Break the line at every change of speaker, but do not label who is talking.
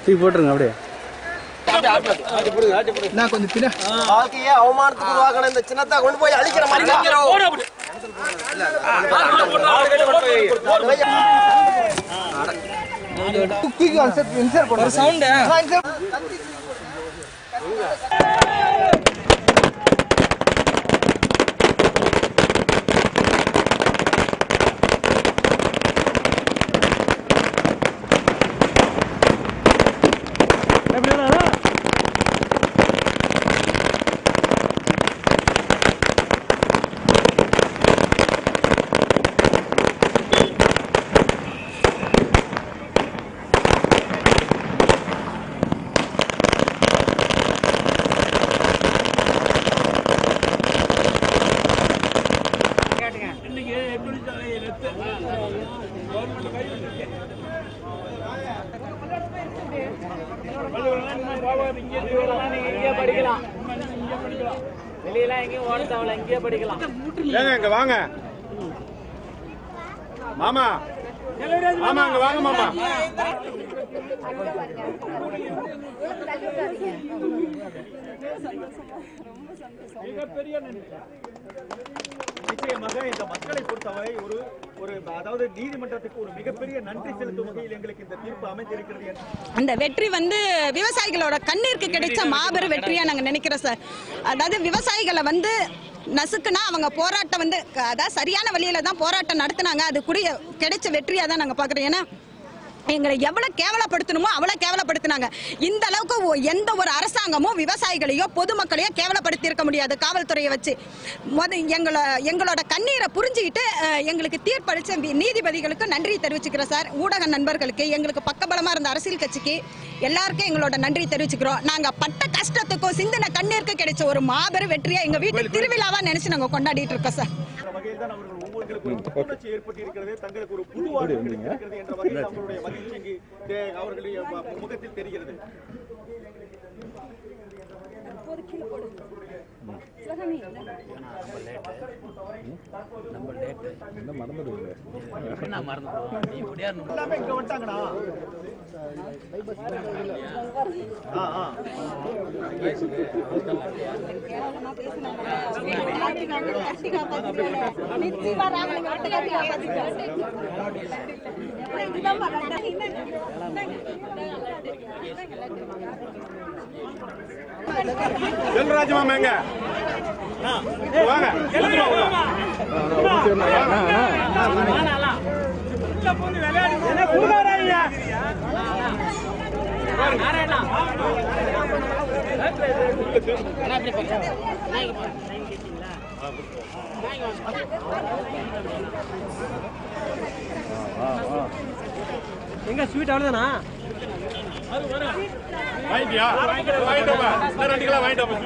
தூக்கி போட்டுருங்க அப்படியே.
நான் கொஞ்சம் பின்ன.
வாழ்க்கையே அவமானத்துக்கு உருவாக்கணும் இந்த சின்னத்தை கொண்டு போய் அழிக்கிற மாதிரி
குக்கிக்கு இன்சர்ட் இன்சர்ட் பண்ணுங்க சவுண்ட் இன்னைக்கு எப்படி கவர்மெண்ட் கை படிக்கலாம்
வெளியெல்லாம் எங்கேயும் ஓட தேவையில்ல இங்கேயே படிக்கலாம்
ஏங்க இங்க வாங்க. மாமா. மாமா இங்க வாங்க மாமா. நிச்சயமாக இந்த மக்களை பொறுத்தவரை ஒரு ஒரு அதாவது நீதிமன்றத்துக்கு ஒரு மிகப்பெரிய நன்றி செலுத்தும் வகையில் எங்களுக்கு இந்த தீர்ப்பு அமைந்திருக்கிறது
அந்த வெற்றி வந்து விவசாயிகளோட கண்ணீருக்கு கிடைச்ச மாபெரும் வெற்றியா நாங்க நினைக்கிறோம் சார் அதாவது விவசாயிகளை வந்து நசுக்குனா அவங்க போராட்டம் வந்து அதாவது சரியான வழியில தான் போராட்டம் நடத்தினாங்க. அது கூடிய கிடைச்ச வெற்றியா தான் நாங்க பாக்குறோம் ஏன்னா எங்களை எவ்வளவு கேவலப்படுத்தணுமோ அவ்வளவு கேவலப்படுத்தினாங்க. இந்த அளவுக்கு எந்த ஒரு அரசாங்கமும் விவசாயிகளையோ பொதுமக்களையோ கேவலப்படுத்தி இருக்க முடியாது காவல்துறையை வச்சு. எங்களை எங்களோட கண்ணீரை புரிஞ்சுக்கிட்டு எங்களுக்கு தீர்ப்பளிச்ச நீதிபதிகளுக்கு நன்றி தெரிவிச்சுக்கிறோம் சார். ஊடக நண்பர்களுக்கு எங்களுக்கு பக்கபலமா இருந்த அரசியல் கட்சிக்கு எல்லாருக்கும் எங்களோட நன்றி தெரிவிச்சுக்கிறோம். நாங்க பட்ட கஷ்டத்துக்கும் சிந்தின கண்ணீருக்கு கிடைச்ச ஒரு மாபெரும் வெற்றியா எங்க வீட்டு திருவிழாவா நினைச்சு நாங்க கொண்டாடிட்டு இருக்கோம் சார்.
ஒரு புத்துணர்ச்சி ஏற்பட்டிருக்கிறது தங்களுக்கு ஒரு புது வாழ்வு கிடைத்திருக்கிறது என்ற வகையில் அவர்களுடைய மகிழ்ச்சி இங்கு தே- அவர்களுடைய ம- முகத்தில் தெரிகிறது. இங்க வந்துட்டாங்கண்ணா செல்வராஜ் மாமா எங்க? ஆ, வாங்க
எங்க ஸ்வீட் அவ்வளவுதானா
வாங்கிட்டியா வாங்கிட்டு வா. இன்னும் ரெண்டு கிலோ வாங்கிட்டு வா.